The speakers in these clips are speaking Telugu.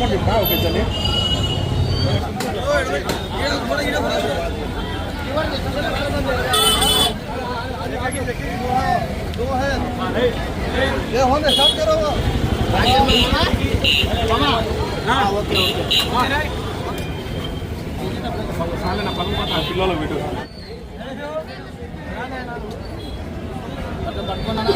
பண்ணிட்டா ஓகே சொல்லி ये होने सब करो मामा हां ओके ओके साले ना पल्लू पता पिल्लो लो वीडियो ना ना ना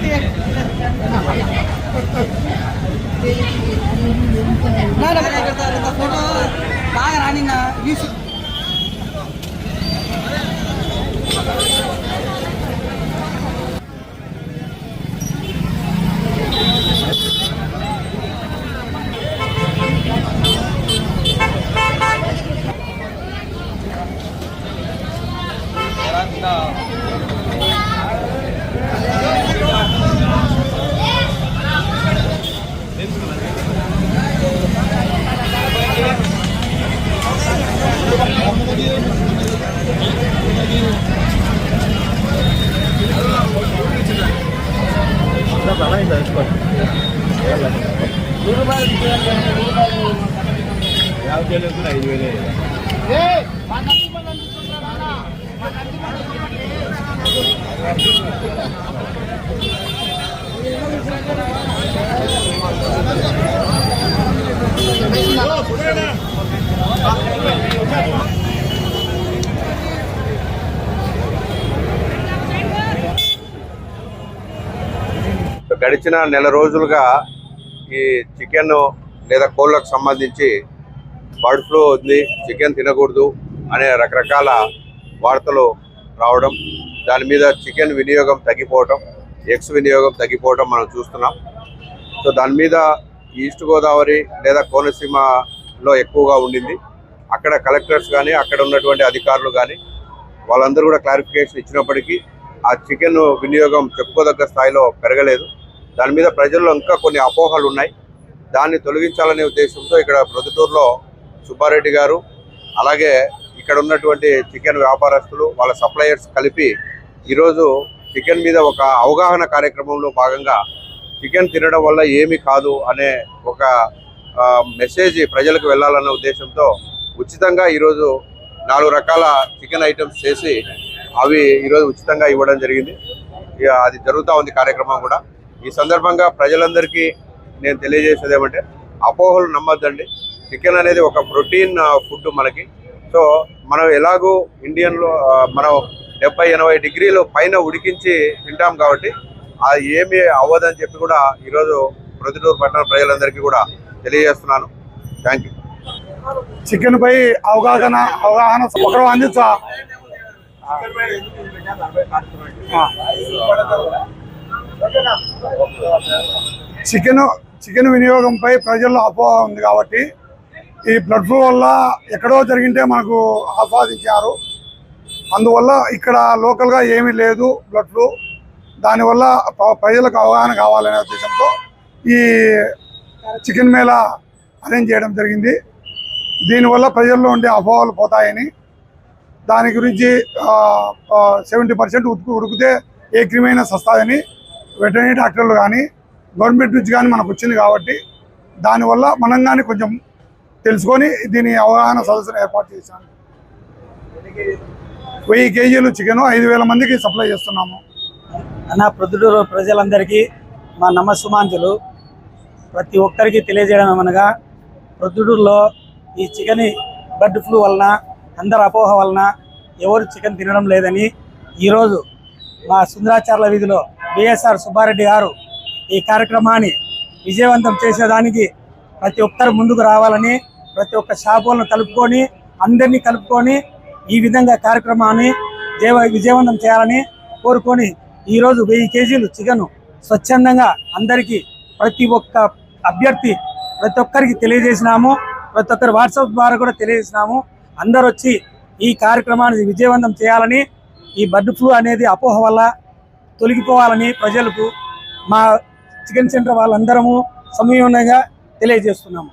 రమ్మండి బాగా ఓకే చల్లి పిల్లలు వీడు బాగా రానిన్న న్యూస్ ఐదు వేలే గడిచిన నెల రోజులుగా ఈ చికెన్ లేదా కోళ్ళకు సంబంధించి బర్డ్ ఫ్లూ ఉంది చికెన్ తినకూడదు అనే రకరకాల వార్తలు రావడం దాని మీద చికెన్ వినియోగం తగ్గిపోవటం ఎగ్స్ వినియోగం తగ్గిపోవటం మనం చూస్తున్నాం. సో దాని మీద ఈస్ట్ గోదావరి లేదా కోనసీమలో ఎక్కువగా ఉండింది. అక్కడ కలెక్టర్స్ కానీ అక్కడ ఉన్నటువంటి అధికారులు కానీ వాళ్ళందరూ కూడా క్లారిఫికేషన్ ఇచ్చినప్పటికీ ఆ చికెన్ వినియోగం చెప్పుకోదగ్గ స్థాయిలో పెరగలేదు. దాని మీద ప్రజల్లో ఇంకా కొన్ని అపోహలు ఉన్నాయి. దాన్ని తొలగించాలనే ఉద్దేశంతో ఇక్కడ ప్రొద్దుటూరులో సుబ్బారెడ్డి గారు అలాగే ఇక్కడ ఉన్నటువంటి చికెన్ వ్యాపారస్తులు వాళ్ళ సప్లయర్స్ కలిపి ఈరోజు చికెన్ మీద ఒక అవగాహన కార్యక్రమంలో భాగంగా చికెన్ తినడం వల్ల ఏమీ కాదు అనే ఒక మెసేజ్ ప్రజలకు వెళ్ళాలన్న ఉద్దేశంతో ఉచితంగా ఈరోజు నాలుగు రకాల చికెన్ ఐటమ్స్ చేసి అవి ఈరోజు ఉచితంగా ఇవ్వడం జరిగింది. ఇక అది జరుగుతూ ఉంది కార్యక్రమం కూడా. ఈ సందర్భంగా ప్రజలందరికీ నేను తెలియజేసేది ఏమంటే అపోహలు నమ్మద్దండి. చికెన్ అనేది ఒక ప్రోటీన్ ఫుడ్ మనకి. సో మనం ఎలాగూ ఇండియన్లో మనం డెబ్బై ఎనభై డిగ్రీలు పైన ఉడికించి తింటాం కాబట్టి అది ఏమి అవ్వదని చెప్పి కూడా ఈరోజు ప్రొద్దుటూరు పట్టణ ప్రజలందరికీ కూడా తెలియజేస్తున్నాను. Thank you. చికెన్ పై అవగాహన అవగాహన ఒకరు అందించా చికెన్ చికెన్ వినియోగంపై ప్రజల్లో అపోహ ఉంది కాబట్టి ఈ బ్లడ్ ఫ్లూ వల్ల ఎక్కడో జరిగింటే మనకు ఆస్వాదించారు అందువల్ల ఇక్కడ లోకల్గా ఏమీ లేదు బ్లడ్ ఫ్లూ దానివల్ల ప్రజలకు అవగాహన కావాలనే ఉద్దేశంతో ఈ చికెన్ మేళా అరేంజ్ చేయడం జరిగింది. దీనివల్ల ప్రజల్లో ఉండే అపోహలు పోతాయని. దాని గురించి సెవెంటీ పర్సెంట్ ఉడుకు ఉడికితే ఏ క్రిమైనా సస్తాదని వెటర్నరీ డాక్టర్లు కానీ గవర్నమెంట్ నుంచి కానీ మనకు వచ్చింది కాబట్టి దానివల్ల మనం కానీ కొంచెం తెలుసుకొని దీని అవగాహన సదస్సును ఏర్పాటు చేశాను. వెయ్యి కేజీలు చికెన్ ఐదు వేల మందికి సప్లై చేస్తున్నాము. అన్న ప్రొద్దుటూరు ప్రజలందరికీ మా నమస్సుమాంతులు ప్రతి ఒక్కరికి తెలియజేయడం ఏమనగా ప్రొద్దుటూరులో ఈ చికెన్ బర్డ్ ఫ్లూ వలన అందరి అపోహ వలన ఎవరు చికెన్ తినడం లేదని ఈరోజు మా సుందరాచార్ల వీధిలో బిఎస్ఆర్ సుబ్బారెడ్డి గారు ఈ కార్యక్రమాన్ని విజయవంతం చేసేదానికి ప్రతి ఒక్కరు ముందుకు రావాలని ప్రతి ఒక్క షాపులను కలుపుకొని అందరినీ కలుపుకొని ఈ విధంగా కార్యక్రమాన్ని జయ విజయవంతం చేయాలని కోరుకొని ఈరోజు వెయ్యి కేజీలు చికెన్ స్వచ్ఛందంగా అందరికీ ప్రతి ఒక్క అభ్యర్థి ప్రతి ఒక్కరికి తెలియజేసినాము. ప్రతి ఒక్కరి వాట్సాప్ ద్వారా కూడా తెలియజేసినాము. అందరు వచ్చి ఈ కార్యక్రమాన్ని విజయవంతం చేయాలని ఈ బర్డ్ ఫ్లూ అనేది అపోహ వల్ల తొలగిపోవాలని ప్రజలకు మా చికెన్ సెంటర్ వాళ్ళందరము సమయంగా తెలియజేస్తున్నాము.